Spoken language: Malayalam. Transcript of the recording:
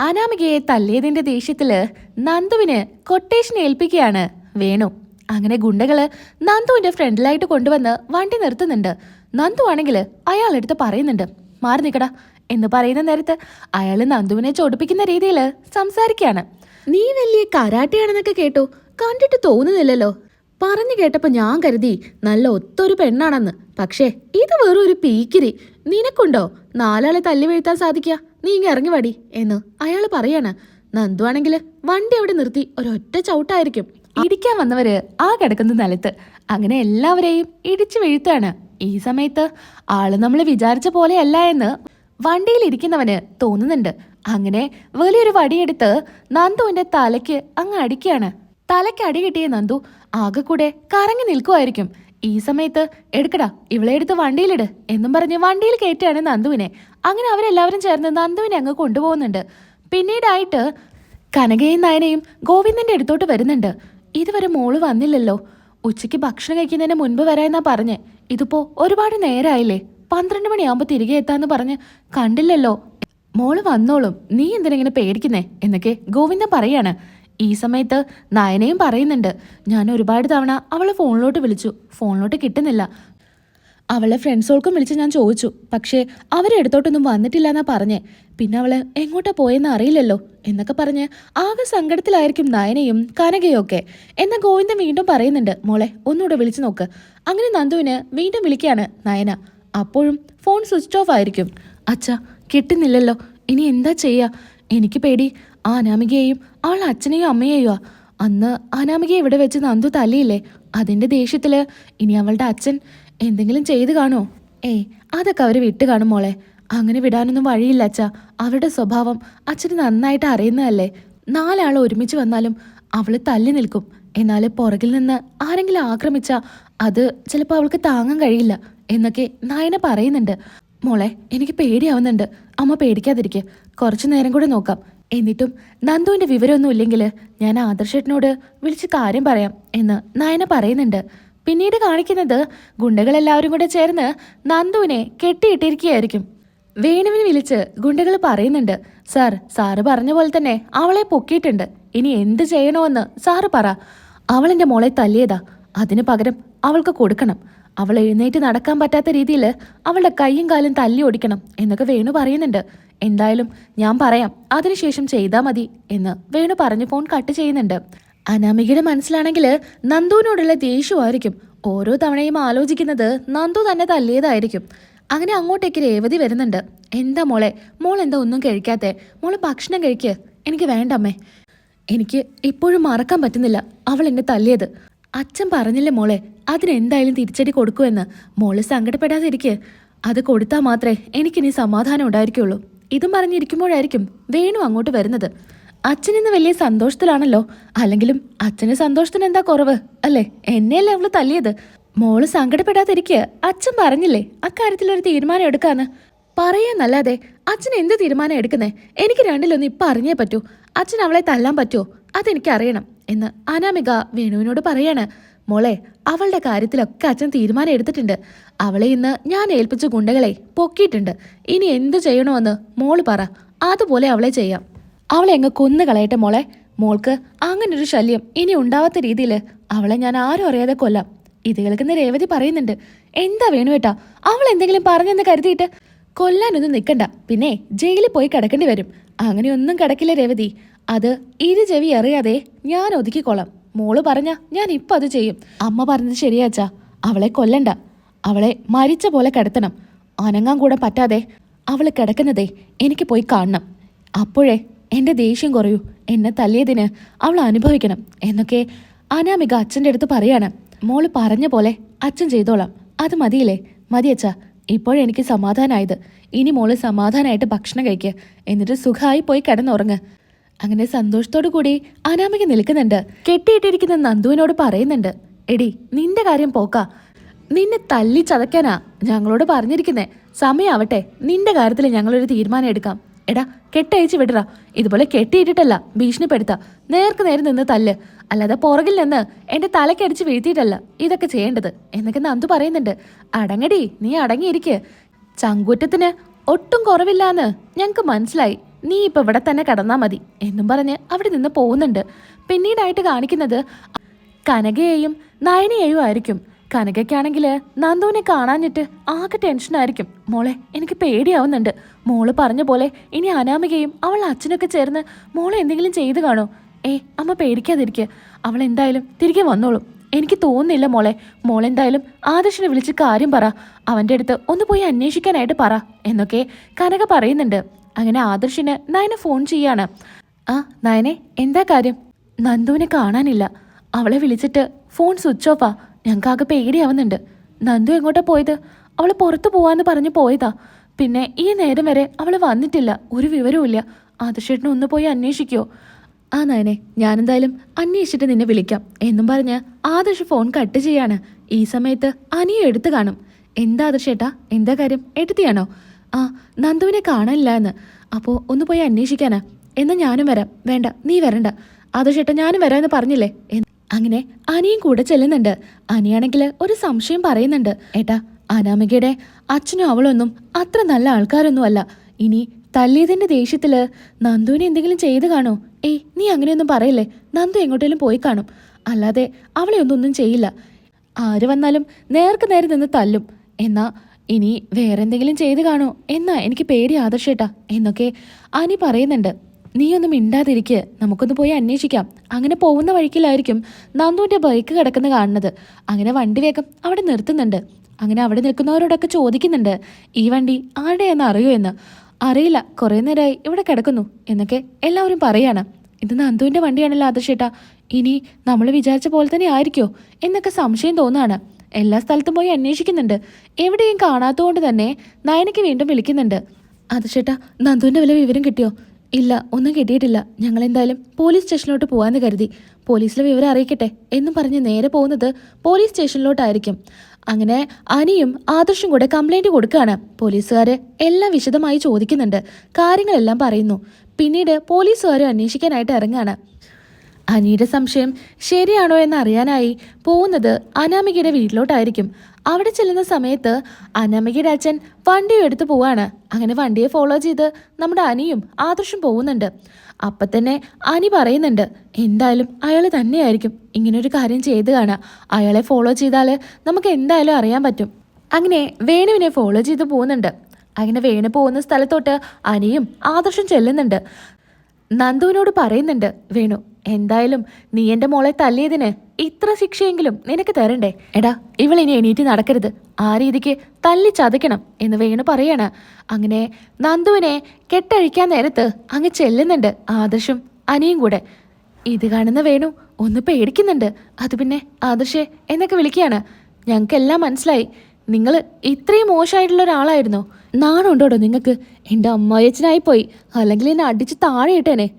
അനാമികയെ തല്ലിയതിന്റെ ദേഷ്യത്തിൽ നന്ദുവിന് കൊട്ടേഷൻ ഏൽപ്പിക്കുകയാണ് വേണു. അങ്ങനെ ഗുണ്ടകൾ നന്ദുവിന്റെ ഫ്രണ്ടിലായിട്ട് കൊണ്ടുവന്ന് വണ്ടി നിർത്തുന്നുണ്ട്. നന്ദു ആണെങ്കിൽ അയാളെടുത്ത് പറയുന്നുണ്ട് മാറി നിക്കടാ എന്ന് പറയുന്ന നേരത്ത് അയാൾ നന്ദുവിനെ ചൊടിപ്പിക്കുന്ന രീതിയിൽ സംസാരിക്കുകയാണ്. നീ വലിയ കരാട്ടയാണെന്നൊക്കെ കേട്ടു. കണ്ടിട്ട് തോന്നുന്നില്ലല്ലോ. പറഞ്ഞു കേട്ടപ്പോ ഞാൻ കരുതി നല്ല ഒത്തൊരു പെണ്ണാണെന്ന്. പക്ഷേ ഇത് വെറും ഒരു പീക്കിരി. നിനക്കുണ്ടോ നാലാളെ തല്ലി വീഴ്ത്താൻ സാധിക്കുക? നീ ഇങ്ങ ഇറങ്ങി വടി. എന്ന് അയാൾ പറയാണ് നന്ദു ആണെങ്കിൽ വണ്ടി അവിടെ നിർത്തി ഒരൊറ്റ ചവിട്ടായിരിക്കും. ഇടിക്കാൻ വന്നവര് ആ കിടക്കുന്ന നിലത്ത് അങ്ങനെ എല്ലാവരെയും ഇടിച്ചു വീഴ്ത്താണ് ഈ സമയത്ത് ആൾ നമ്മൾ വിചാരിച്ച പോലെയല്ല എന്ന് വണ്ടിയിൽ ഇരിക്കുന്നവന് തോന്നുന്നുണ്ട്. അങ്ങനെ വലിയൊരു വടിയെടുത്ത് നന്ദുവിന്റെ തലയ്ക്ക് അങ്ങ് അടിക്കുകയാണ്. തലയ്ക്ക് അടി കിട്ടിയ നന്ദു ആകെ കൂടെ കറങ്ങി നിൽക്കുമായിരിക്കും. ഈ സമയത്ത് എടുക്കടാ ഇവളെ എടുത്ത് വണ്ടിയിലിട് എന്നും പറഞ്ഞ് വണ്ടിയിൽ കയറ്റുകയാണ് നന്ദുവിനെ. അങ്ങനെ അവരെല്ലാവരും ചേർന്ന് നന്ദുവിനെ അങ്ങ് കൊണ്ടുപോകുന്നുണ്ട്. പിന്നീടായിട്ട് കനകയും നയനയും ഗോവിന്ദന്റെ അടുത്തോട്ട് വരുന്നുണ്ട്. ഇതുവരെ മോൾ വന്നില്ലല്ലോ. ഉച്ചയ്ക്ക് ഭക്ഷണം കഴിക്കുന്നതിന് മുൻപ് വരാമെന്നാ പറഞ്ഞ്. ഇതിപ്പോ ഒരുപാട് നേരമായില്ലേ പന്ത്രണ്ട് മണിയാകുമ്പോൾ തിരികെ എത്താന്ന് പറഞ്ഞ് കണ്ടില്ലല്ലോ. മോൾ വന്നോളും. നീ എന്തിനെങ്ങനെ പേടിക്കുന്നേ? എന്നൊക്കെ ഗോവിന്ദൻ പറയാണ്. ഈ സമയത്ത് നയനയും പറയുന്നുണ്ട് ഞാൻ ഒരുപാട് തവണ അവളെ ഫോണിലോട്ട് വിളിച്ചു. ഫോണിലോട്ട് കിട്ടുന്നില്ല. അവളെ ഫ്രണ്ട്സുകൾക്കും വിളിച്ച് ഞാൻ ചോദിച്ചു. പക്ഷേ അവരെ അടുത്തോട്ടൊന്നും വന്നിട്ടില്ല എന്നാ പറഞ്ഞേ. പിന്നെ അവൾ എങ്ങോട്ടാ പോയെന്ന് അറിയില്ലല്ലോ എന്നൊക്കെ പറഞ്ഞ് ആകെ സങ്കടത്തിലായിരിക്കും നയനയും ഒക്കെ എന്നാ ഗോവിന്ദൻ വീണ്ടും പറയുന്നുണ്ട് മോളെ ഒന്നുകൂടെ വിളിച്ചു നോക്ക്. അങ്ങനെ നന്ദുവിന് വീണ്ടും വിളിക്കുകയാണ് നയന. അപ്പോഴും ഫോൺ സ്വിച്ച് ഓഫ് ആയിരിക്കും. അച്ഛ കിട്ടുന്നില്ലല്ലോ. ഇനി എന്താ ചെയ്യുക എനിക്ക് പേടി. ആ അനാമികയെയും അവൾ അച്ഛനെയും അമ്മയെയോ അന്ന് അനാമികയെ ഇവിടെ വെച്ച് നന്ദു തല്ലിയില്ലേ? അതിന്റെ ദേഷ്യത്തിൽ ഇനി അവളുടെ അച്ഛൻ എന്തെങ്കിലും ചെയ്തു കാണോ? ഏയ് അതൊക്കെ അവർ വിട്ട് കാണും മോളെ. അങ്ങനെ വിടാനൊന്നും വഴിയില്ല അച്ഛാ. അവരുടെ സ്വഭാവം അച്ഛന് നന്നായിട്ട് അറിയുന്നതല്ലേ. നാലാൾ ഒരുമിച്ച് വന്നാലും അവൾ തല്ലി നിൽക്കും. എന്നാൽ പുറകിൽ നിന്ന് ആരെങ്കിലും ആക്രമിച്ച അത് ചിലപ്പോൾ അവൾക്ക് താങ്ങാൻ കഴിയില്ല എന്നൊക്കെ നായന പറയുന്നുണ്ട്. മോളെ എനിക്ക് പേടിയാവുന്നുണ്ട്. അമ്മ പേടിക്കാതിരിക്കെ. കുറച്ചു നേരം കൂടെ നോക്കാം. എന്നിട്ടും നന്ദുവിന്റെ വിവരമൊന്നും ഇല്ലെങ്കിൽ ഞാൻ ആദർശേട്ടനോട് വിളിച്ച് കാര്യം പറയാം എന്ന് നയന പറയുന്നുണ്ട്. പിന്നീട് കാണിക്കുന്നത് ഗുണ്ടകളെല്ലാവരും കൂടെ ചേർന്ന് നന്ദുവിനെ കെട്ടിയിട്ടിരിക്കുകയായിരിക്കും. വേണുവിനെ വിളിച്ച് ഗുണ്ടകൾ പറയുന്നുണ്ട് സാർ സാറ് പറഞ്ഞ പോലെ തന്നെ അവളെ പൊക്കിയിട്ടുണ്ട്. ഇനി എന്ത് ചെയ്യണമെന്ന് സാറ് പറ. അവളെന്റെ മോളെ തല്ലിയതാ. അതിന് പകരം അവൾക്ക് കൊടുക്കണം. അവൾ എഴുന്നേറ്റ് നടക്കാൻ പറ്റാത്ത രീതിയിൽ അവളുടെ കൈയും കാലും തല്ലി ഓടിക്കണം എന്നൊക്കെ വേണു പറയുന്നുണ്ട്. എന്തായാലും ഞാൻ പറയാം അതിനുശേഷം ചെയ്താൽ മതി എന്ന് വേണു പറഞ്ഞു ഫോൺ കട്ട് ചെയ്യുന്നുണ്ട്. അനാമികയുടെ മനസ്സിലാണെങ്കിൽ നന്ദുവിനോടുള്ള ദേഷ്യമായിരിക്കും. ഓരോ തവണയും ആലോചിക്കുന്നത് നന്ദു തന്നെ തല്ലിയതായിരിക്കും. അങ്ങനെ അങ്ങോട്ടേക്ക് രേവതി വരുന്നുണ്ട്. എന്താ മോളെ മോൾ എന്താ ഒന്നും കഴിക്കാത്തെ? മോൾ ഭക്ഷണം കഴിക്ക്. എനിക്ക് വേണ്ടമ്മേ എനിക്ക് ഇപ്പോഴും മറക്കാൻ പറ്റുന്നില്ല അവൾ എന്നെ തല്ലിയത്. അച്ഛൻ പറഞ്ഞില്ലേ മോളെ അതിനെന്തായാലും തിരിച്ചടി കൊടുക്കുമെന്ന്. മോൾ സങ്കടപ്പെടാതിരിക്കെ. അത് കൊടുത്താൽ മാത്രമേ എനിക്കിനി സമാധാനം ഉണ്ടായിരിക്കുള്ളൂ. ഇതും പറഞ്ഞിരിക്കുമ്പോഴായിരിക്കും വേണു അങ്ങോട്ട് വരുന്നത്. അച്ഛൻ ഇന്ന് വലിയ സന്തോഷത്തിലാണല്ലോ. അല്ലെങ്കിലും അച്ഛന് സന്തോഷത്തിന് എന്താ കുറവ്? അല്ലേ? എന്നെയല്ലേ അവൾ തല്ലിയത്? മോൾ സങ്കടപ്പെടാതിരിക്കുക അച്ഛൻ പറഞ്ഞില്ലേ അക്കാര്യത്തിൽ ഒരു തീരുമാനം എടുക്കാന്ന്? പറയാന്നല്ലാതെ അച്ഛൻ എന്ത് തീരുമാനം എടുക്കുന്നേ? എനിക്ക് രണ്ടിലൊന്നും ഇപ്പൊ അറിഞ്ഞേ പറ്റൂ. അച്ഛൻ അവളെ തല്ലാൻ പറ്റുമോ അതെനിക്ക് അറിയണം എന്ന് അനാമിക വേണുവിനോട് പറയാണ്. മോളെ അവളുടെ കാര്യത്തിലൊക്കെ അച്ഛൻ തീരുമാനം എടുത്തിട്ടുണ്ട്. അവളെ ഇന്ന് ഞാൻ ഏൽപ്പിച്ച ഗുണ്ടകളെ പൊക്കിയിട്ടുണ്ട്. ഇനി എന്ത് ചെയ്യണമെന്ന് മോൾ പറ. അതുപോലെ അവളെ ചെയ്യാം. അവളെ അങ്ങ് കൊന്നു കളയട്ടെ മോളെ. മോൾക്ക് അങ്ങനൊരു ശല്യം ഇനി ഉണ്ടാവാത്ത രീതിയിൽ അവളെ ഞാൻ ആരും അറിയാതെ കൊല്ലാം. ഇത് കേൾക്കുന്ന രേവതി പറയുന്നുണ്ട്. എന്താ വേണുവേട്ടാ അവൾ എന്തെങ്കിലും പറഞ്ഞെന്ന് കരുതിയിട്ട് കൊല്ലാനൊന്നും നിൽക്കണ്ട. പിന്നെ ജയിലിൽ പോയി കിടക്കേണ്ടി വരും. അങ്ങനെയൊന്നും കിടക്കില്ല രേവതി. അത് ഇരു ചെവി അറിയാതെ ഞാൻ ഒതുക്കിക്കോളാം. മോൾ പറഞ്ഞ ഞാൻ ഇപ്പൊ അത് ചെയ്യും. അമ്മ പറഞ്ഞത് ശരിയാച്ചാ അവളെ കൊല്ലണ്ട. അവളെ മരിച്ച പോലെ കിടത്തണം. അനങ്ങാൻ കൂടെ പറ്റാതെ അവൾ കിടക്കുന്നതേ എനിക്ക് പോയി കാണണം. അപ്പോഴേ എന്റെ ദേഷ്യം കുറയൂ. എന്നെ തല്ലിയതിന് അവൾ അനുഭവിക്കണം എന്നൊക്കെ അനാമിക അച്ഛന്റെ അടുത്ത് പറയാണ്. മോൾ പറഞ്ഞ പോലെ അച്ഛൻ ചെയ്തോളാം. അത് മതിയില്ലേ? മതിയച്ചാ ഇപ്പോഴെനിക്ക് സമാധാനമായത് ഇനി മോൾ സമാധാനമായിട്ട് ഭക്ഷണം കഴിക്കുക എന്നിട്ട് സുഖമായി പോയി കിടന്നുറങ്ങ്. അങ്ങനെ സന്തോഷത്തോടു കൂടി അനാമിക നിൽക്കുന്നുണ്ട്. കെട്ടിയിട്ടിരിക്കുന്ന നന്ദുവിനോട് പറയുന്നുണ്ട്. എടി നിന്റെ കാര്യം പോക്ക. നിന്നെ തല്ലി ചതയ്ക്കാനാ ഞങ്ങളോട് പറഞ്ഞിരിക്കുന്നേ. സമയാവട്ടെ നിന്റെ കാര്യത്തിൽ ഞങ്ങളൊരു തീരുമാനം എടുക്കാം. എടാ കെട്ടയച്ച് വിടറ. ഇതുപോലെ കെട്ടിയിട്ടിട്ടല്ല ഭീഷണിപ്പെടുത്ത. നേർക്ക് നേരെ നിന്ന് തല്ല്. അല്ലാതെ പുറകിൽ നിന്ന് എന്റെ തലക്കടിച്ച് വീഴ്ത്തിയിട്ടല്ല ഇതൊക്കെ ചെയ്യേണ്ടത് എന്നൊക്കെ നന്ദു പറയുന്നുണ്ട്. അടങ്ങടി നീ അടങ്ങിയിരിക്ക്. ചങ്കൂറ്റത്തിന് ഒട്ടും കുറവില്ലാന്ന് ഞങ്ങക്ക് മനസ്സിലായി. നീ ഇപ്പൊ ഇവിടെ തന്നെ കടന്നാ മതി എന്നും പറഞ്ഞ് അവിടെ നിന്ന് പോകുന്നുണ്ട്. പിന്നീടായിട്ട് കാണിക്കുന്നത് കനകയെയും നയനയെയും ആയിരിക്കും. കനകയ്ക്കാണെങ്കിൽ നന്ദുവിനെ കാണാഞ്ഞിട്ട് ആകെ ടെൻഷനായിരിക്കും മോളെ എനിക്ക് പേടിയാവുന്നുണ്ട്. മോൾ പറഞ്ഞ പോലെ ഇനി അനാമികയും അവൾ അച്ഛനൊക്കെ ചേർന്ന് മോളെ എന്തെങ്കിലും ചെയ്തു കാണോ? ഏ അമ്മ പേടിക്കാതിരിക്കുക അവൾ എന്തായാലും തിരികെ വന്നോളും. എനിക്ക് തോന്നുന്നില്ല മോളെ. മോളെന്തായാലും ആദർശിനെ വിളിച്ച് കാര്യം പറ. അവന്റെ അടുത്ത് ഒന്ന് പോയി അന്വേഷിക്കാനായിട്ട് പറ എന്നൊക്കെ കനക പറയുന്നുണ്ട്. അങ്ങനെ ആദർശിന് നയന ഫോൺ ചെയ്യാണ്. ആ നയനെ എന്താ കാര്യം? നന്ദുവിനെ കാണാനില്ല. അവളെ വിളിച്ചിട്ട് ഫോൺ സ്വിച്ച് ഓഫാ. ഞങ്ങൾക്കാകെ പേടിയാവുന്നുണ്ട്. നന്ദു എങ്ങോട്ടാ പോയത്? അവൾ പുറത്തു പോവാന്ന് പറഞ്ഞു പോയതാ. പിന്നെ ഈ നേരം വരെ അവൾ വന്നിട്ടില്ല. ഒരു വിവരവുമില്ല ആദർശേട്ടനെ ഒന്ന് പോയി അന്വേഷിക്കോ. ആ നയനെ ഞാനെന്തായാലും അന്വേഷിച്ചിട്ട് നിന്നെ വിളിക്കാം. എന്നും പറഞ്ഞ് ആദർശ് ഫോൺ കട്ട് ചെയ്യാണ്. ഈ സമയത്ത് അനിയും എടുത്തു കാണും. എന്താ ആദർശേട്ടാ? എന്താ കാര്യം? എടുത്തിയാണോ? ആ നന്ദുവിനെ കാണാനില്ല എന്ന് അപ്പോൾ ഒന്ന് പോയി അന്വേഷിക്കാനാ. എന്നാൽ ഞാനും വരാം. വേണ്ട നീ വരണ്ട. അത് ചേട്ടാ ഞാനും വരാമെന്ന് പറഞ്ഞില്ലേ? അങ്ങനെ അനിയും കൂടെ ചെല്ലുന്നുണ്ട്. അനിയാണെങ്കിൽ ഒരു സംശയം പറയുന്നുണ്ട്. ഏട്ടാ അനാമികയുടെ അച്ഛനും അവളൊന്നും അത്ര നല്ല ആൾക്കാരൊന്നും അല്ല ഇനി തല്ലിയതിന്റെ ദേഷ്യത്തിൽ നന്ദുവിനെ എന്തെങ്കിലും ചെയ്തു കാണോ? ഏയ് നീ അങ്ങനെയൊന്നും പറയല്ലേ? നന്ദു എങ്ങോട്ടേലും പോയി കാണും. അല്ലാതെ അവളെ ഒന്നും ചെയ്യില്ല. ആര് വന്നാലും നേർക്ക് നേരെ നിന്ന് തല്ലും. എന്നാ ഇനി വേറെന്തെങ്കിലും ചെയ്ത് കാണോ. എന്നാ എനിക്ക് പേടി ആദർശേട്ടാ. എന്നൊക്കെ അനി പറയുന്നുണ്ട്. നീയൊന്നും മിണ്ടാതിരിക്കുക നമുക്കൊന്ന് പോയി അന്വേഷിക്കാം. അങ്ങനെ പോകുന്ന വഴിക്കിലായിരിക്കും നന്ദുവിന്റെ ബൈക്ക് കിടക്കുന്ന കാണുന്നത്. അങ്ങനെ വണ്ടി വേഗം അവിടെ നിർത്തുന്നുണ്ട്. അങ്ങനെ അവിടെ നിൽക്കുന്നവരോടൊക്കെ ചോദിക്കുന്നുണ്ട്. ഈ വണ്ടി ആരുടെയെന്ന് അറിയോ എന്ന്. അറിയില്ല. കുറേ നേരമായി ഇവിടെ കിടക്കുന്നു എന്നൊക്കെ എല്ലാവരും പറയാണ്. ഇത് നന്ദുവിന്റെ വണ്ടിയാണല്ലോ ആദർശേട്ടാ. ഇനി നമ്മൾ വിചാരിച്ച പോലെ തന്നെ ആയിരിക്കോ? എന്നൊക്കെ സംശയം തോന്നാണ്. എല്ലാ സ്ഥലത്തും പോയി അന്വേഷിക്കുന്നുണ്ട്. എവിടെയും കാണാത്തതുകൊണ്ട് തന്നെ നയനയ്ക്ക് വീണ്ടും വിളിക്കുന്നുണ്ട്. അത് ചേട്ടാ നന്ദുവിന്റെ വില വിവരം കിട്ടിയോ? ഇല്ല ഒന്നും കിട്ടിയിട്ടില്ല. ഞങ്ങൾ എന്തായാലും പോലീസ് സ്റ്റേഷനിലോട്ട് പോകാമെന്ന് കരുതി. പോലീസിലെ വിവരം അറിയിക്കട്ടെ എന്നും പറഞ്ഞ് നേരെ പോകുന്നത് പോലീസ് സ്റ്റേഷനിലോട്ടായിരിക്കും. അങ്ങനെ അനിയും ആദർശും കൂടെ കംപ്ലൈന്റ് കൊടുക്കുകയാണ്. പോലീസുകാർ എല്ലാം വിശദമായി ചോദിക്കുന്നുണ്ട്. കാര്യങ്ങളെല്ലാം പറയുന്നു. പിന്നീട് പോലീസുകാരും അന്വേഷിക്കാനായിട്ട് ഇറങ്ങാണ് അനിയുടെ സംശയം ശരിയാണോ എന്ന് അറിയാനായി പോകുന്നത് അനാമികയുടെ വീട്ടിലോട്ടായിരിക്കും. അവിടെ ചെല്ലുന്ന സമയത്ത് അനാമികയുടെ അച്ഛൻ വണ്ടിയും എടുത്ത് പോവാണ്. അങ്ങനെ വണ്ടിയെ ഫോളോ ചെയ്ത് നമ്മുടെ അനിയും ആദർശും പോകുന്നുണ്ട്. അപ്പം തന്നെ അനി പറയുന്നുണ്ട് എന്തായാലും അയാൾ തന്നെയായിരിക്കും. ഇങ്ങനൊരു കാര്യം ചെയ്ത് കാണാം. അയാളെ ഫോളോ ചെയ്താൽ നമുക്ക് എന്തായാലും അറിയാൻ പറ്റും. അങ്ങനെ വേണുവിനെ ഫോളോ ചെയ്ത് പോകുന്നുണ്ട്. അങ്ങനെ വേണു പോകുന്ന സ്ഥലത്തോട്ട് അനിയും ആദർശം ചെല്ലുന്നുണ്ട്. നന്ദുവിനോട് പറയുന്നുണ്ട് വേണു എന്തായാലും നീ എന്റെ മോളെ തല്ലിയതിന് ഇത്ര ശിക്ഷയെങ്കിലും നിനക്ക് തരണ്ടേ? എടാ ഇവളിനി എണീറ്റ് നടക്കരുത്. ആ രീതിക്ക് തല്ലി ചതയ്ക്കണം എന്ന് വേണു പറയാണ്. അങ്ങനെ നന്ദുവിനെ കെട്ടഴിക്കാൻ നേരത്ത് അങ്ങ് ചെല്ലുന്നുണ്ട് ആദർശും അനിയും കൂടെ. ഇത് കാണുന്ന വേണു ഒന്ന് പേടിക്കുന്നുണ്ട്. അത് പിന്നെ ആദർശേ എന്നൊക്കെ വിളിക്കുകയാണ്. ഞങ്ങൾക്കെല്ലാം മനസ്സിലായി. നിങ്ങൾ ഇത്രയും മോശമായിട്ടുള്ള ഒരാളായിരുന്നോ? നാണുണ്ടോടോ നിങ്ങൾക്ക്? എന്റെ അമ്മായച്ചനായി പോയി അല്ലെങ്കിൽ എന്നെ അടിച്ച് താഴെ ഇട്ടേനെ